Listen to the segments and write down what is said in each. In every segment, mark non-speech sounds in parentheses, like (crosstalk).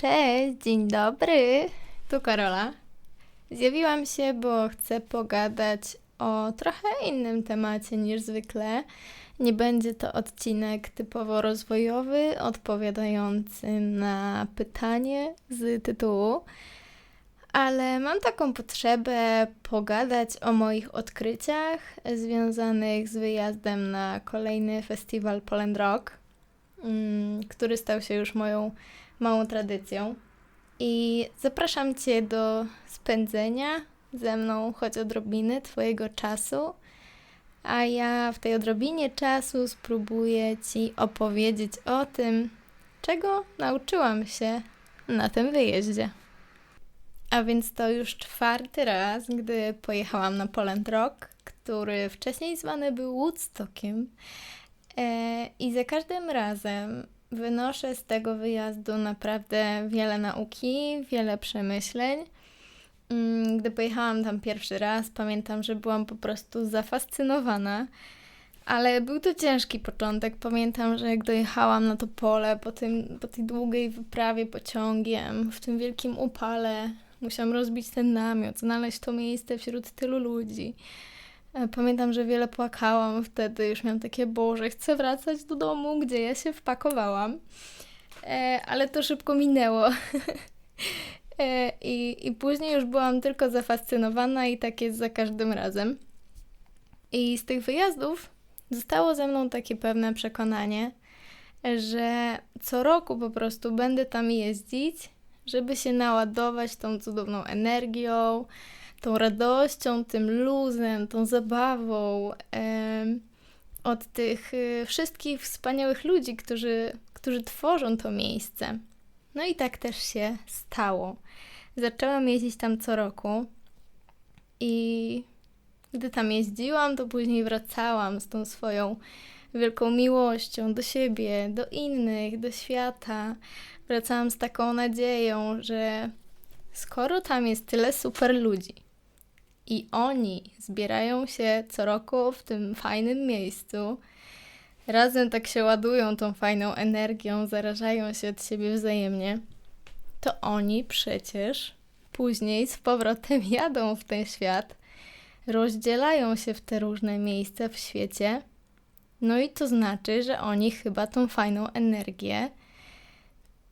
Cześć, dzień dobry. Tu Karola. Zjawiłam się, bo chcę pogadać o trochę innym temacie niż zwykle. Nie będzie to odcinek typowo rozwojowy, odpowiadający na pytanie z tytułu, ale mam taką potrzebę pogadać o moich odkryciach związanych z wyjazdem na kolejny festiwal Poland Rock, mm, który stał się już moją małą tradycją. I zapraszam Cię do spędzenia ze mną choć odrobiny Twojego czasu, a ja w tej odrobinie czasu spróbuję Ci opowiedzieć o tym, czego nauczyłam się na tym wyjeździe. A więc to już czwarty raz, gdy pojechałam na Poland Rock, który wcześniej zwany był Woodstockiem. E, I za każdym razem wynoszę z tego wyjazdu naprawdę wiele nauki, wiele przemyśleń. Mm, gdy pojechałam tam pierwszy raz, pamiętam, że byłam po prostu zafascynowana, ale był to ciężki początek. Pamiętam, że jak dojechałam na to pole po, tym, po tej długiej wyprawie pociągiem, w tym wielkim upale, musiałam rozbić ten namiot, znaleźć to miejsce wśród tylu ludzi. E, pamiętam, że wiele płakałam wtedy, już miałam takie, Boże, chcę wracać do domu, gdzie ja się wpakowałam. E, ale to szybko minęło. (laughs) e, i, I później już byłam tylko zafascynowana i tak jest za każdym razem. I z tych wyjazdów zostało ze mną takie pewne przekonanie, że co roku po prostu będę tam jeździć, żeby się naładować tą cudowną energią, tą radością, tym luzem, tą zabawą od tych y, wszystkich wspaniałych ludzi, którzy, którzy tworzą to miejsce. No i tak też się stało. Zaczęłam jeździć tam co roku i gdy tam jeździłam, to później wracałam z tą swoją wielką miłością do siebie, do innych, do świata. Wracałam z taką nadzieją, że skoro tam jest tyle super ludzi, i oni zbierają się co roku w tym fajnym miejscu. Razem tak się ładują tą fajną energią, zarażają się od siebie wzajemnie. To oni przecież później z powrotem (laughs) jadą w ten świat, rozdzielają się w te różne miejsca w świecie. No i to znaczy, że oni chyba tą fajną energię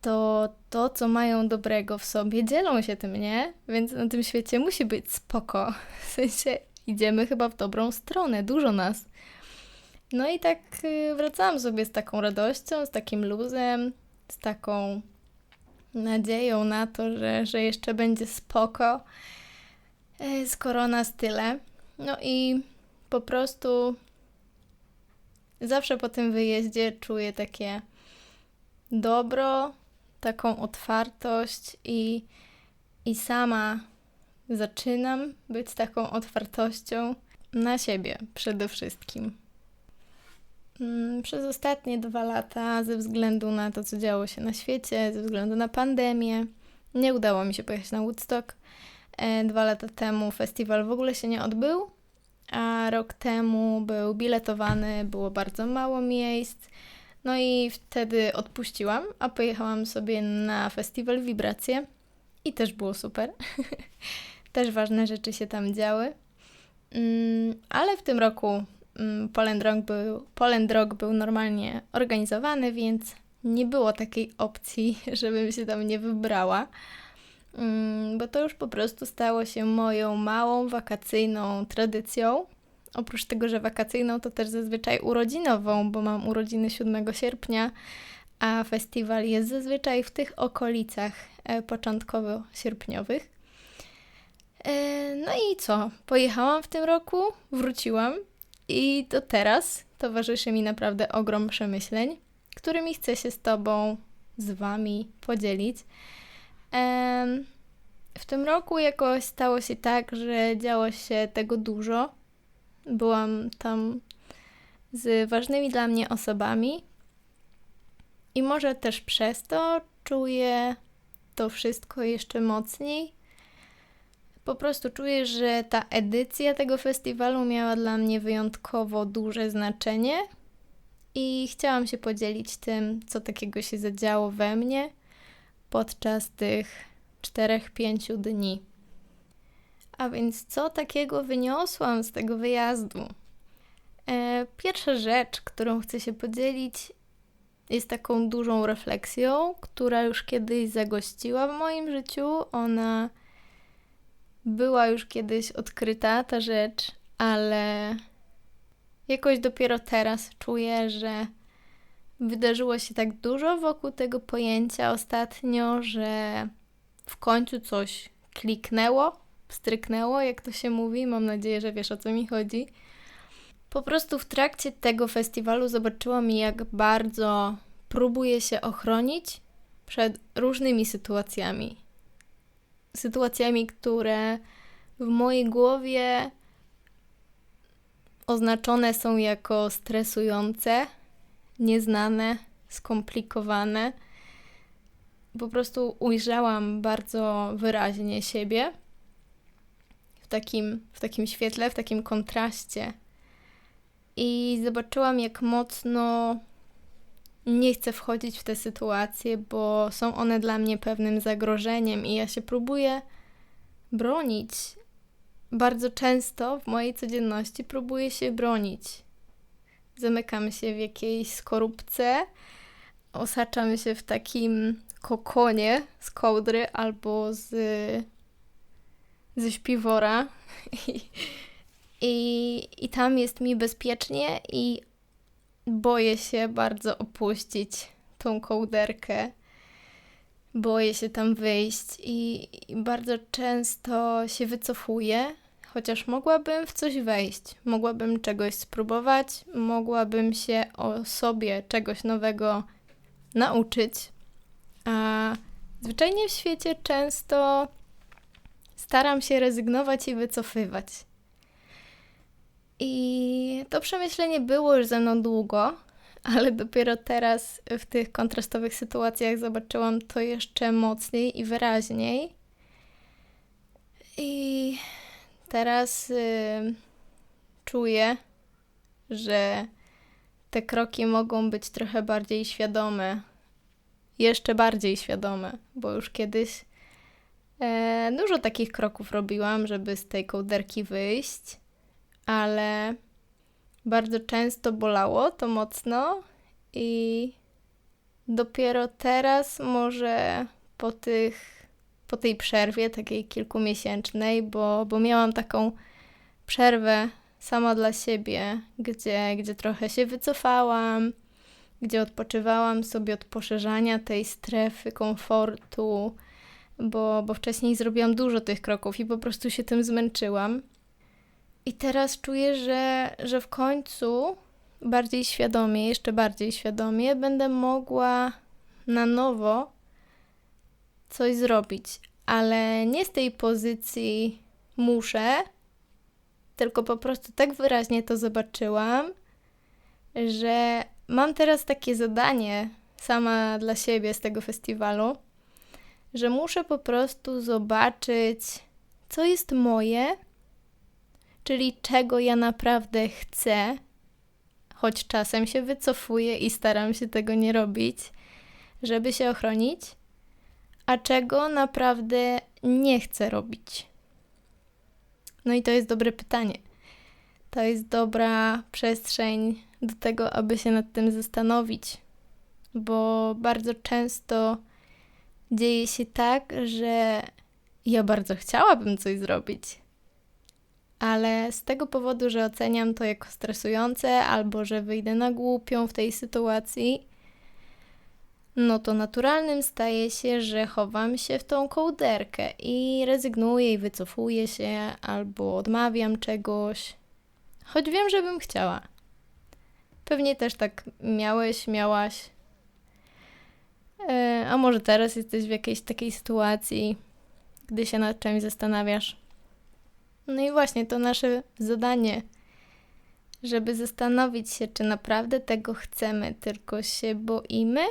to to, co mają dobrego w sobie, dzielą się tym, nie? Więc na tym świecie musi być spoko. W sensie idziemy chyba w dobrą stronę, dużo nas. No i tak y, wracałam sobie z taką radością, z takim luzem, z taką nadzieją na to, że, że jeszcze będzie spoko, y, skoro nas tyle. No i po prostu zawsze po tym wyjeździe czuję takie dobro, taką otwartość i, i sama zaczynam być taką otwartością na siebie przede wszystkim. Mm, przez ostatnie dwa lata, ze względu na to, co działo się na świecie, ze względu na pandemię, nie udało mi się pojechać na Woodstock. E, dwa lata temu festiwal w ogóle się nie odbył, a rok temu był biletowany, było bardzo mało miejsc. No i wtedy odpuściłam, a pojechałam sobie na festiwal Wibracje i też było super. (laughs) też ważne rzeczy się tam działy. Mm, ale w tym roku mm, Poland Rock, był, Poland Rock był normalnie organizowany, więc nie było takiej opcji, (laughs) żebym się tam nie wybrała. Mm, bo to już po prostu stało się moją małą wakacyjną tradycją oprócz tego, że wakacyjną, to też zazwyczaj urodzinową, bo mam urodziny 7 sierpnia, a festiwal jest zazwyczaj w tych okolicach e, początkowo sierpniowych. E, no i co? Pojechałam w tym roku, wróciłam i do teraz towarzyszy mi naprawdę ogrom przemyśleń, którymi chcę się z Tobą, z Wami podzielić. W tym roku jakoś stało się tak, że działo się tego dużo, Byłam tam z ważnymi dla mnie osobami i może też przez to czuję to wszystko jeszcze mocniej. Po prostu czuję, że ta edycja tego festiwalu miała dla mnie wyjątkowo duże znaczenie i chciałam się podzielić tym, co takiego się zadziało we mnie, podczas tych 4-5 dni. A więc co takiego wyniosłam z tego wyjazdu? E, pierwsza rzecz, którą chcę się podzielić, jest taką dużą refleksją, która już kiedyś zagościła w moim życiu. Ona była już kiedyś odkryta, ta rzecz, ale jakoś dopiero teraz czuję, że wydarzyło się tak dużo wokół tego pojęcia ostatnio, że w końcu coś kliknęło, stryknęło, jak to się mówi. Mam nadzieję, że wiesz o co mi chodzi. Po prostu w trakcie tego festiwalu zobaczyłam, jak bardzo próbuję się ochronić przed różnymi sytuacjami. Sytuacjami, które w mojej głowie oznaczone są jako stresujące, nieznane, skomplikowane. Po prostu ujrzałam bardzo wyraźnie siebie w takim, w takim świetle, w takim kontraście. I zobaczyłam, jak mocno nie chcę wchodzić w te sytuacje, bo są one dla mnie pewnym zagrożeniem i ja się próbuję bronić. Bardzo często w mojej codzienności próbuję się bronić. Zamykam się w jakiejś skorupce, osaczam się w takim kokonie z kołdry albo z, ze śpiwora I, (laughs) i, i tam jest mi bezpiecznie i boję się bardzo opuścić tą kołderkę. Boję się tam wyjść i, i bardzo często się wycofuję, chociaż mogłabym w coś wejść, mogłabym czegoś spróbować, mogłabym się o sobie czegoś nowego nauczyć. A zwyczajnie w świecie często staram się rezygnować i wycofywać. I to przemyślenie było już ze mną długo, ale dopiero teraz w tych kontrastowych sytuacjach zobaczyłam to jeszcze mocniej i wyraźniej. I teraz y, czuję, że te kroki mogą być trochę bardziej świadome, jeszcze bardziej świadome, bo już kiedyś dużo takich kroków robiłam, żeby z tej kołderki wyjść ale bardzo często bolało to mocno i dopiero teraz może po tych po tej przerwie takiej kilkumiesięcznej, bo, bo miałam taką przerwę sama dla siebie, gdzie, gdzie trochę się wycofałam, gdzie odpoczywałam sobie od poszerzania tej strefy komfortu, bo, bo wcześniej zrobiłam dużo tych kroków i po prostu się tym zmęczyłam. I teraz czuję, że, że w końcu bardziej świadomie, jeszcze bardziej świadomie będę mogła na nowo coś zrobić, ale nie z tej pozycji muszę, tylko po prostu tak wyraźnie to zobaczyłam, że mam teraz takie zadanie sama dla siebie z tego festiwalu, że muszę po prostu zobaczyć, co jest moje czyli czego ja naprawdę chcę, choć czasem się wycofuję i staram się tego nie robić, żeby się ochronić, a czego naprawdę nie chcę robić. No i to jest dobre pytanie. To jest dobra przestrzeń do tego, aby się nad tym zastanowić, bo bardzo często dzieje się tak, że ja bardzo chciałabym coś zrobić, ale z tego powodu, że oceniam to jako stresujące albo że wyjdę na głupią w tej sytuacji, no to naturalnym staje się, że chowam się w tą kołderkę i rezygnuję i wycofuję się albo odmawiam czegoś, choć wiem, że bym chciała. Pewnie też tak miałeś, miałaś. E, a może teraz jesteś w jakiejś takiej sytuacji, gdy się nad czymś zastanawiasz. No i właśnie to nasze zadanie, żeby zastanowić się, czy naprawdę tego chcemy, tylko się boimy,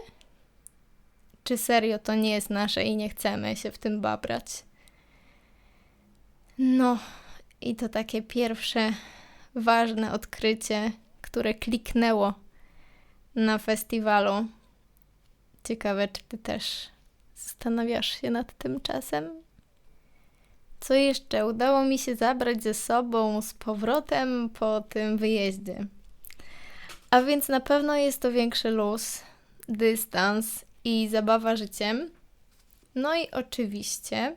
czy serio to nie jest nasze i nie chcemy się w tym babrać. No, i to takie pierwsze ważne odkrycie, które kliknęło na festiwalu. Ciekawe, czy ty też Zastanawiasz się nad tym czasem? Co jeszcze? Udało mi się zabrać ze sobą z powrotem po tym wyjeździe. A więc na pewno jest to większy luz, dystans i zabawa życiem. No i oczywiście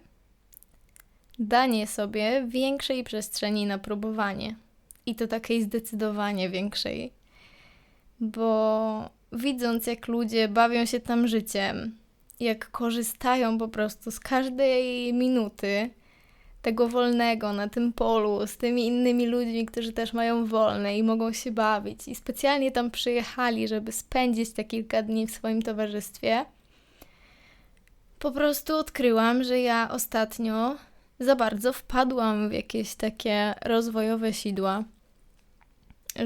danie sobie większej przestrzeni na próbowanie. I to takiej zdecydowanie większej. Bo widząc, jak ludzie bawią się tam życiem, jak korzystają po prostu z każdej minuty tego wolnego na tym polu, z tymi innymi ludźmi, którzy też mają wolne i mogą się bawić, i specjalnie tam przyjechali, żeby spędzić te kilka dni w swoim towarzystwie. Po prostu odkryłam, że ja ostatnio za bardzo wpadłam w jakieś takie rozwojowe sidła,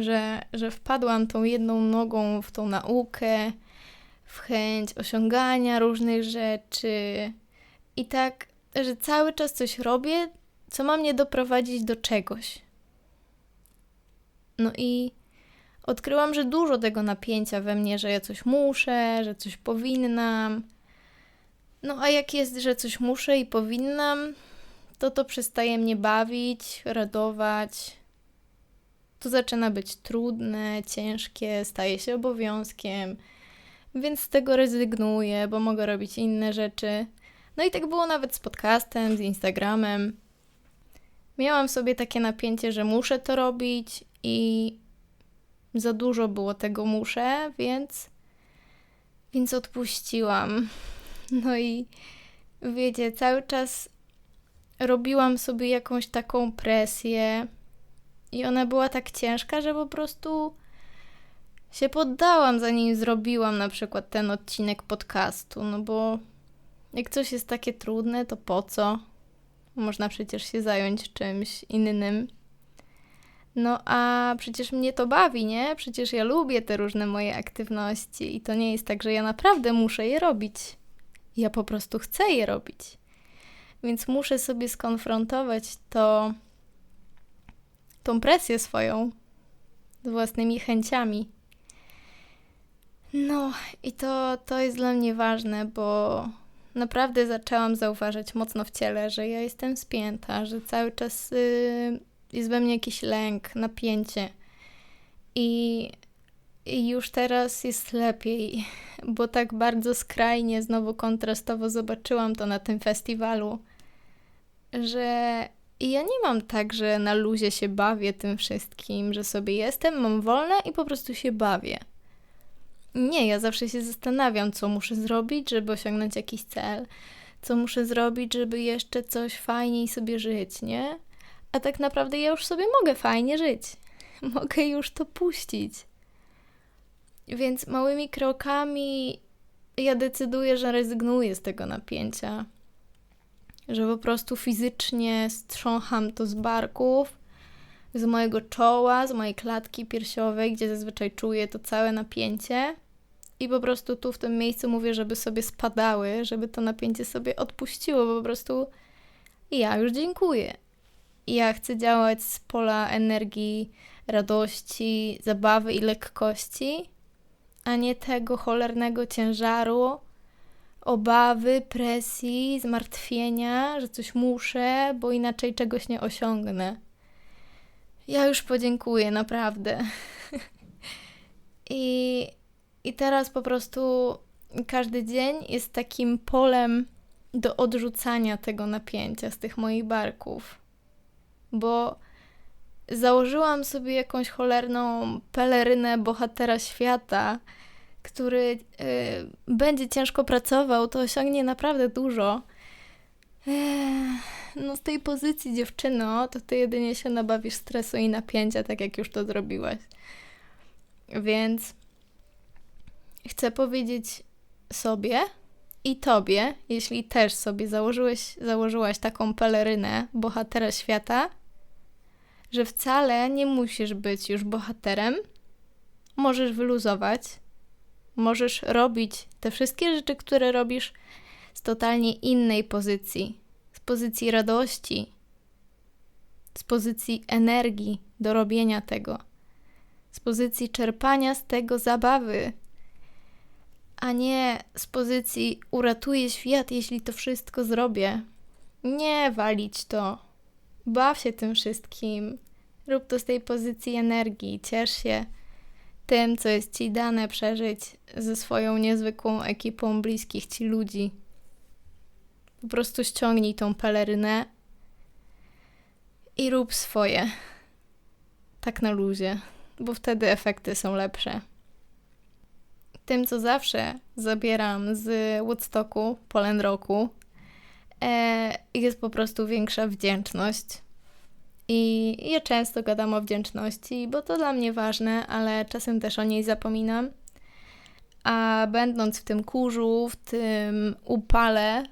że, że wpadłam tą jedną nogą w tą naukę, w chęć osiągania różnych rzeczy i tak, że cały czas coś robię, co ma mnie doprowadzić do czegoś. No i odkryłam, że dużo tego napięcia we mnie, że ja coś muszę, że coś powinnam. No a jak jest, że coś muszę i powinnam, to to przestaje mnie bawić, radować. To zaczyna być trudne, ciężkie, staje się obowiązkiem, więc z tego rezygnuję, bo mogę robić inne rzeczy. No i tak było nawet z podcastem, z Instagramem. Miałam sobie takie napięcie, że muszę to robić i za dużo było tego muszę, więc więc odpuściłam. No i wiecie, cały czas robiłam sobie jakąś taką presję i ona była tak ciężka, że po prostu się poddałam, zanim zrobiłam na przykład ten odcinek podcastu, no bo jak coś jest takie trudne, to po co? Można przecież się zająć czymś innym. No a przecież mnie to bawi, nie? Przecież ja lubię te różne moje aktywności i to nie jest tak, że ja naprawdę muszę je robić. Ja po prostu chcę je robić. Więc muszę sobie skonfrontować to, tą presję swoją z własnymi chęciami. No i to, to jest dla mnie ważne, bo naprawdę zaczęłam zauważać mocno w ciele, że ja jestem spięta, że cały czas y, jest we mnie jakiś lęk, napięcie. I, I już teraz jest lepiej, bo tak bardzo skrajnie, znowu kontrastowo zobaczyłam to na tym festiwalu że ja nie mam tak, że na luzie się bawię tym wszystkim, że sobie jestem, mam wolne i po prostu się bawię. Nie, ja zawsze się zastanawiam, co muszę zrobić, żeby osiągnąć jakiś cel, co muszę zrobić, żeby jeszcze coś fajniej sobie żyć, nie? A tak naprawdę ja już sobie mogę fajnie żyć. (laughs) Mogę już to puścić. Więc małymi krokami ja decyduję, że rezygnuję z tego napięcia że po prostu fizycznie strzącham to z barków, z mojego czoła, z mojej klatki piersiowej, gdzie zazwyczaj czuję to całe napięcie. I po prostu tu w tym miejscu mówię, żeby sobie spadały, żeby to napięcie sobie odpuściło, bo po prostu ja już dziękuję. Ja chcę działać z pola energii, radości, zabawy i lekkości, a nie tego cholernego ciężaru, obawy, presji, zmartwienia, że coś muszę, bo inaczej czegoś nie osiągnę. Ja już podziękuję, naprawdę. I, I teraz po prostu każdy dzień jest takim polem do odrzucania tego napięcia z tych moich barków. Bo założyłam sobie jakąś cholerną pelerynę bohatera świata, który y, będzie ciężko pracował, to osiągnie naprawdę dużo. no z tej pozycji dziewczyno, to ty jedynie się nabawisz stresu i napięcia, tak jak już to zrobiłaś. Więc chcę powiedzieć sobie i tobie, jeśli też sobie założyłeś, założyłaś taką pelerynę bohatera świata, że wcale nie musisz być już bohaterem, możesz wyluzować, Możesz robić te wszystkie rzeczy, które robisz z totalnie innej pozycji, z pozycji radości, z pozycji energii do robienia tego, z pozycji czerpania z tego zabawy, a nie z pozycji uratuję świat, jeśli to wszystko zrobię. Nie walić to. Baw się tym wszystkim. Rób to z tej pozycji energii. Ciesz się tym, co jest ci dane przeżyć ze swoją niezwykłą ekipą bliskich ci ludzi. Po prostu ściągnij tą pelerynę i rób swoje. Tak na luzie, bo wtedy efekty są lepsze. Tym, co zawsze zabieram z Woodstocku, Poland Rocku, e, jest po prostu większa wdzięczność. I ja często gadam o wdzięczności, bo to dla mnie ważne, ale czasem też o niej zapominam. A będąc w tym kurzu, w tym upale,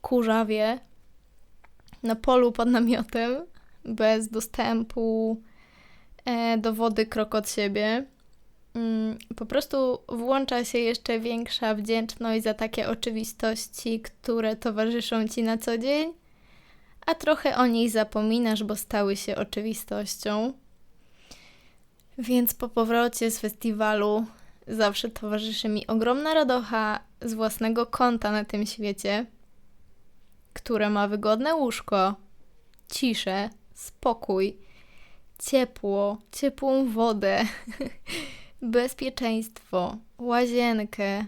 kurzawie, na polu pod namiotem, bez dostępu e, do wody krok od siebie, mm, po prostu włącza się jeszcze większa wdzięczność za takie oczywistości, które towarzyszą ci na co dzień, a trochę o niej zapominasz, bo stały się oczywistością. Więc po powrocie z festiwalu zawsze towarzyszy mi ogromna radocha z własnego konta na tym świecie, które ma wygodne łóżko, ciszę, spokój, ciepło, ciepłą wodę, (laughs) bezpieczeństwo, łazienkę.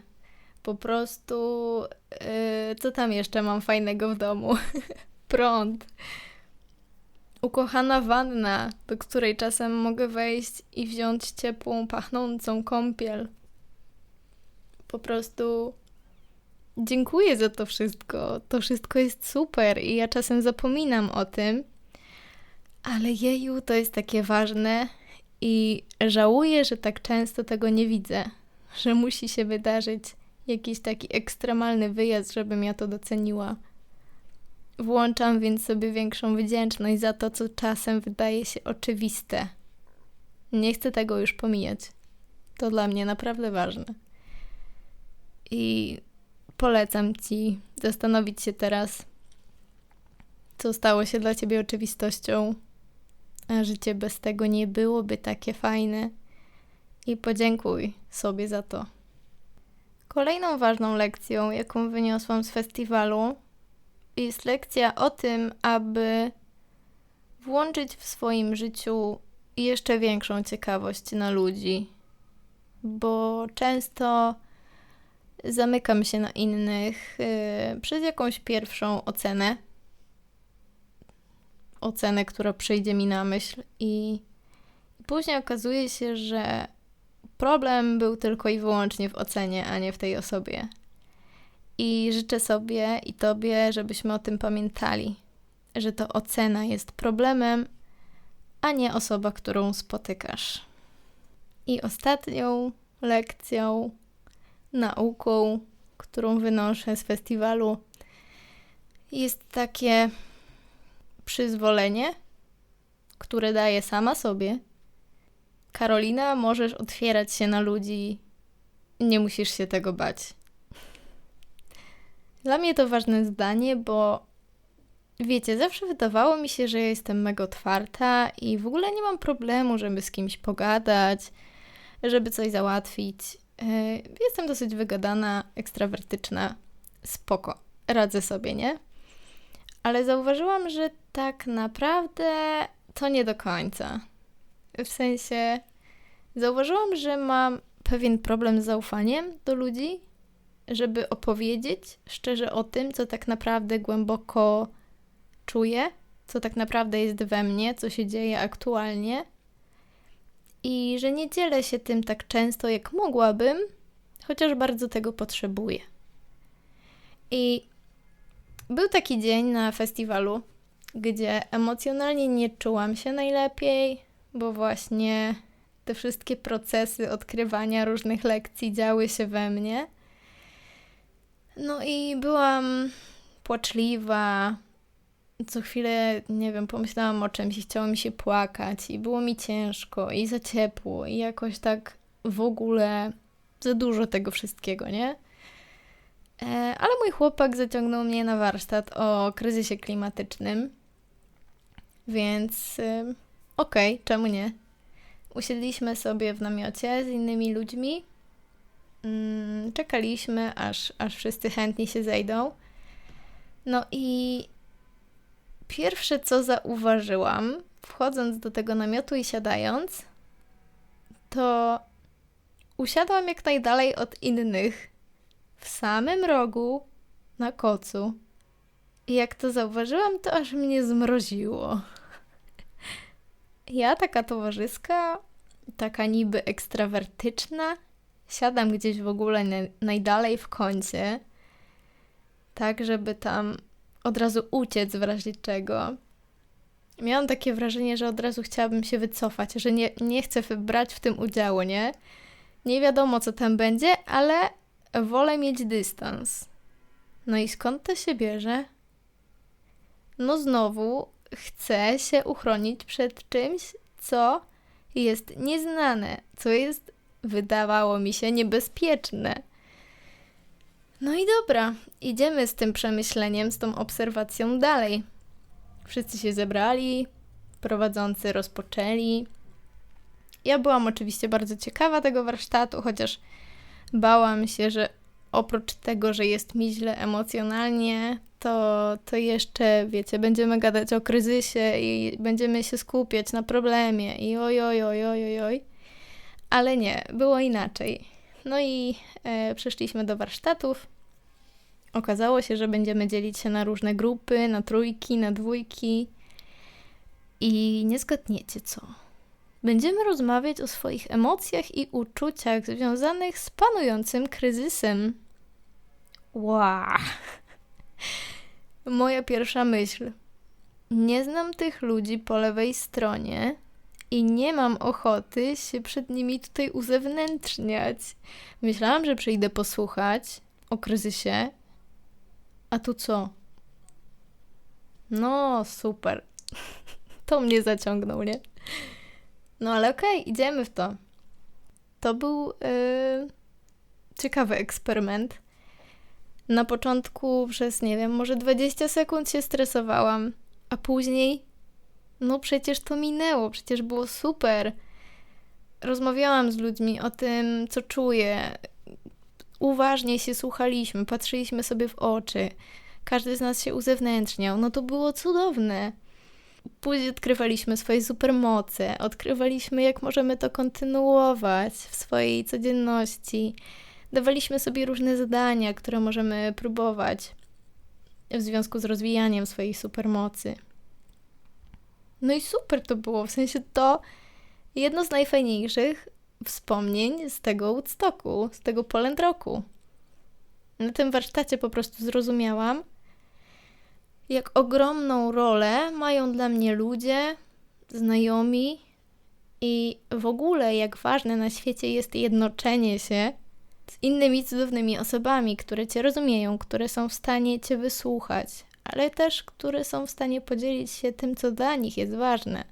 Po prostu, yy, co tam jeszcze mam fajnego w domu? (laughs) Prąd. Ukochana wanna, do której czasem mogę wejść i wziąć ciepłą, pachnącą kąpiel. Po prostu dziękuję za to wszystko. To wszystko jest super i ja czasem zapominam o tym, ale jeju, to jest takie ważne i żałuję, że tak często tego nie widzę, że musi się wydarzyć jakiś taki ekstremalny wyjazd, żebym ja to doceniła. Włączam więc sobie większą wdzięczność za to, co czasem wydaje się oczywiste. Nie chcę tego już pomijać. To dla mnie naprawdę ważne. I polecam Ci zastanowić się teraz, co stało się dla Ciebie oczywistością, a życie bez tego nie byłoby takie fajne. I podziękuj sobie za to. Kolejną ważną lekcją, jaką wyniosłam z festiwalu, jest lekcja o tym, aby włączyć w swoim życiu jeszcze większą ciekawość na ludzi, bo często zamykam się na innych yy, przez jakąś pierwszą ocenę. Ocenę, która przyjdzie mi na myśl, i, później okazuje się, że problem był tylko i wyłącznie w ocenie, a nie w tej osobie. I życzę sobie i Tobie, żebyśmy o tym pamiętali, że to ocena jest problemem, a nie osoba, którą spotykasz. I ostatnią lekcją nauką, którą wynoszę z festiwalu, jest takie przyzwolenie, które daję sama sobie. Karolina, możesz otwierać się na ludzi, nie musisz się tego bać. Dla mnie to ważne zdanie, bo wiecie, zawsze wydawało mi się, że ja jestem mega otwarta i w ogóle nie mam problemu, żeby z kimś pogadać, żeby coś załatwić. E, jestem dosyć wygadana, ekstrawertyczna, spoko, radzę sobie, nie? Ale zauważyłam, że tak naprawdę to nie do końca. W sensie, zauważyłam, że mam pewien problem z zaufaniem do ludzi, żeby opowiedzieć szczerze o tym, co tak naprawdę głęboko czuję, co tak naprawdę jest we mnie, co się dzieje aktualnie i że nie dzielę się tym tak często, jak mogłabym, chociaż bardzo tego potrzebuję. I był taki dzień na festiwalu, gdzie emocjonalnie nie czułam się najlepiej, bo właśnie te wszystkie procesy odkrywania różnych lekcji działy się we mnie. No i byłam płaczliwa, co chwilę, nie wiem, pomyślałam o czymś i chciało mi się płakać i było mi ciężko i za ciepło i jakoś tak w ogóle za dużo tego wszystkiego, nie? E, ale mój chłopak zaciągnął mnie na warsztat o kryzysie klimatycznym, więc y, okej, okay, czemu nie? Usiedliśmy sobie w namiocie z innymi ludźmi czekaliśmy, aż, aż wszyscy chętni się zejdą. No i pierwsze, co zauważyłam, wchodząc do tego namiotu i siadając, to usiadłam jak najdalej od innych, w samym rogu, na kocu. I jak to zauważyłam, to aż mnie zmroziło. Ja, taka towarzyska, taka niby ekstrawertyczna, siadam gdzieś w ogóle na, najdalej w kącie, tak żeby tam od razu uciec w razie czego. Miałam takie wrażenie, że od razu chciałabym się wycofać, że nie, nie chcę brać w tym udziału, nie? Nie wiadomo, co tam będzie, ale wolę mieć dystans. No i skąd to się bierze? No znowu chcę się uchronić przed czymś, co jest nieznane, co jest, wydawało mi się, niebezpieczne. No i dobra, idziemy z tym przemyśleniem, z tą obserwacją dalej. Wszyscy się zebrali, prowadzący rozpoczęli. Ja byłam oczywiście bardzo ciekawa tego warsztatu, chociaż bałam się, że oprócz tego, że jest mi źle emocjonalnie, to, to jeszcze, wiecie, będziemy gadać o kryzysie i będziemy się skupiać na problemie i oj, oj, oj, oj, oj, oj. Ale nie, było inaczej. No i e, przeszliśmy do warsztatów. Okazało się, że będziemy dzielić się na różne grupy, na trójki, na dwójki. I nie zgadniecie co. Będziemy rozmawiać o swoich emocjach i uczuciach związanych z panującym kryzysem. Wow. (laughs) Moja pierwsza myśl. Nie znam tych ludzi po lewej stronie i nie mam ochoty się przed nimi tutaj uzewnętrzniać. Myślałam, że przyjdę posłuchać o kryzysie, a tu co? No, super. (laughs) To mnie zaciągnął, nie? No ale okej, okay, idziemy w to. To był yy, ciekawy eksperyment. Na początku przez, nie wiem, może 20 sekund się stresowałam, a później, no przecież to minęło, przecież było super. Rozmawiałam z ludźmi o tym, co czuję. Uważnie się słuchaliśmy, patrzyliśmy sobie w oczy. Każdy z nas się uzewnętrzniał. No to było cudowne. Później odkrywaliśmy swoje supermoce, odkrywaliśmy, jak możemy to kontynuować w swojej codzienności. Dawaliśmy sobie różne zadania, które możemy próbować w związku z rozwijaniem swojej supermocy. No i super to było, w sensie to jedno z najfajniejszych wspomnień z tego Woodstocku, z tego Poland Roku. Na tym warsztacie po prostu zrozumiałam, jak ogromną rolę mają dla mnie ludzie, znajomi i w ogóle jak ważne na świecie jest jednoczenie się z innymi cudownymi osobami, które Cię rozumieją, które są w stanie Cię wysłuchać, ale też które są w stanie podzielić się tym, co dla nich jest ważne.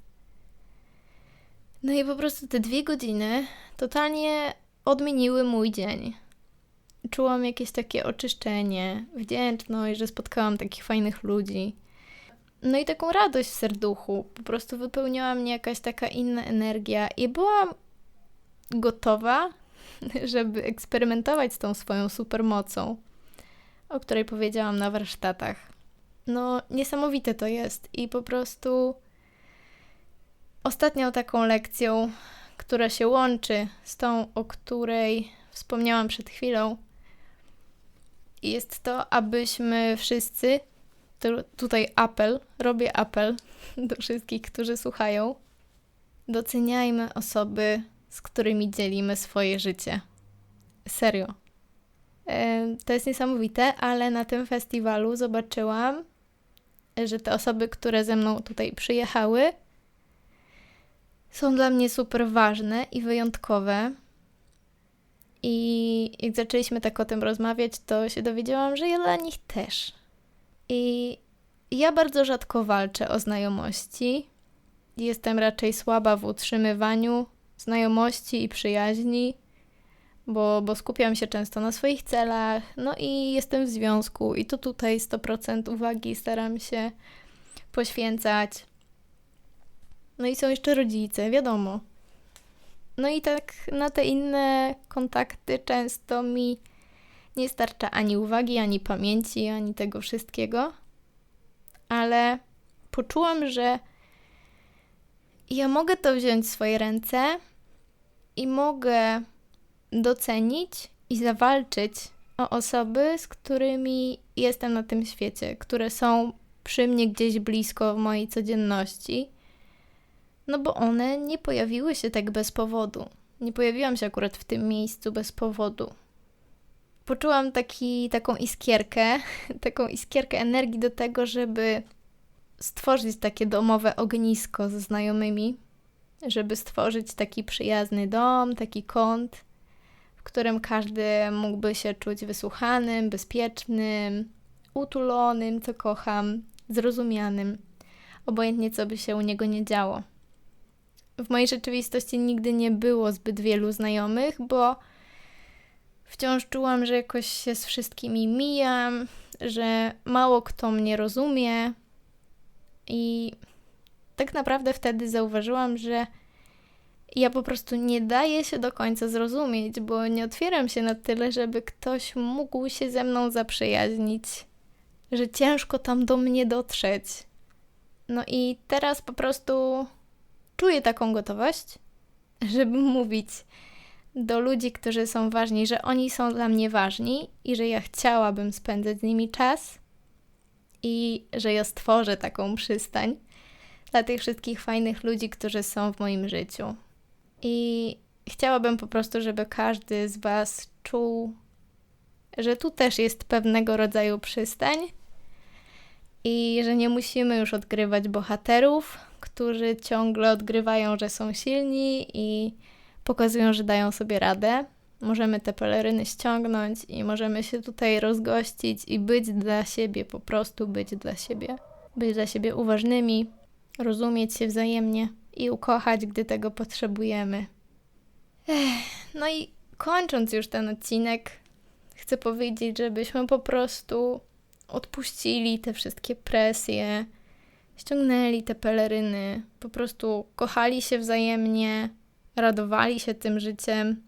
No i po prostu te dwie godziny totalnie odmieniły mój dzień czułam jakieś takie oczyszczenie, wdzięczność, że spotkałam takich fajnych ludzi. No i taką radość w serduchu. Po prostu wypełniała mnie jakaś taka inna energia i byłam gotowa, (laughs) żeby eksperymentować z tą swoją supermocą, o której powiedziałam na warsztatach. No, niesamowite to jest i po prostu ostatnią taką lekcją, która się łączy z tą, o której wspomniałam przed chwilą, jest to, abyśmy wszyscy, tutaj apel, robię apel (laughs) do wszystkich, którzy słuchają, doceniajmy osoby, z którymi dzielimy swoje życie. Serio. To jest niesamowite, ale na tym festiwalu zobaczyłam, że te osoby, które ze mną tutaj przyjechały, są dla mnie super ważne i wyjątkowe. I jak zaczęliśmy tak o tym rozmawiać, to się dowiedziałam, że ja dla nich też. I ja bardzo rzadko walczę o znajomości. Jestem raczej słaba w utrzymywaniu znajomości i przyjaźni, bo, bo skupiam się często na swoich celach, no i jestem w związku, i to tutaj 100% uwagi staram się poświęcać. No i są jeszcze rodzice, wiadomo. No i tak na te inne kontakty często mi nie starcza ani uwagi, ani pamięci, ani tego wszystkiego. Ale poczułam, że ja mogę to wziąć w swoje ręce i mogę docenić i zawalczyć o osoby, z którymi jestem na tym świecie, które są przy mnie gdzieś blisko w mojej codzienności. No bo one nie pojawiły się tak bez powodu. Nie pojawiłam się akurat w tym miejscu bez powodu. Poczułam taki, taką iskierkę, (laughs) taką iskierkę energii do tego, żeby stworzyć takie domowe ognisko ze znajomymi, żeby stworzyć taki przyjazny dom, taki kąt, w którym każdy mógłby się czuć wysłuchanym, bezpiecznym, utulonym, co kocham, zrozumianym, obojętnie co by się u niego nie działo. W mojej rzeczywistości nigdy nie było zbyt wielu znajomych, bo wciąż czułam, że jakoś się z wszystkimi mijam, że mało kto mnie rozumie. I tak naprawdę wtedy zauważyłam, że ja po prostu nie daję się do końca zrozumieć, bo nie otwieram się na tyle, żeby ktoś mógł się ze mną zaprzyjaźnić, że ciężko tam do mnie dotrzeć. No i teraz po prostu czuję taką gotowość, żeby (laughs) mówić do ludzi, którzy są ważni, że oni są dla mnie ważni i że ja chciałabym spędzać z nimi czas i że ja stworzę taką przystań dla tych wszystkich fajnych ludzi, którzy są w moim życiu. I chciałabym po prostu, żeby każdy z Was czuł, że tu też jest pewnego rodzaju przystań i że nie musimy już odgrywać bohaterów, którzy ciągle odgrywają, że są silni i pokazują, że dają sobie radę. Możemy te peleryny ściągnąć i możemy się tutaj rozgościć i być dla siebie, po prostu być dla siebie. Być dla siebie uważnymi, rozumieć się wzajemnie i ukochać, gdy tego potrzebujemy. Ech, no i kończąc już ten odcinek, chcę powiedzieć, żebyśmy po prostu odpuścili te wszystkie presje, ściągnęli te peleryny, po prostu kochali się wzajemnie, radowali się tym życiem,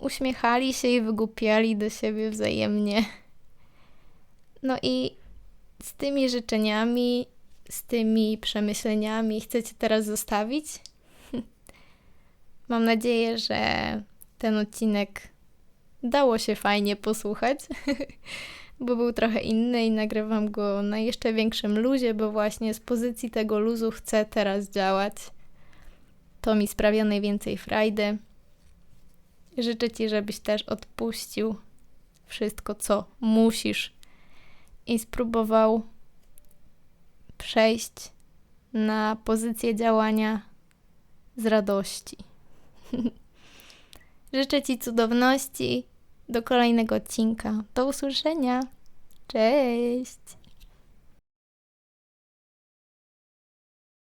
uśmiechali się i wygłupiali do siebie wzajemnie. No i z tymi życzeniami, z tymi przemyśleniami chcecie teraz zostawić. (laughs) Mam nadzieję, że ten odcinek dało się fajnie posłuchać. (laughs) bo był trochę inny i nagrywam go na jeszcze większym luzie, bo właśnie z pozycji tego luzu chcę teraz działać. To mi sprawia najwięcej frajdy. Życzę Ci, żebyś też odpuścił wszystko, co musisz i spróbował przejść na pozycję działania z radości. (laughs) Życzę Ci cudowności do kolejnego odcinka. Do usłyszenia. Cześć!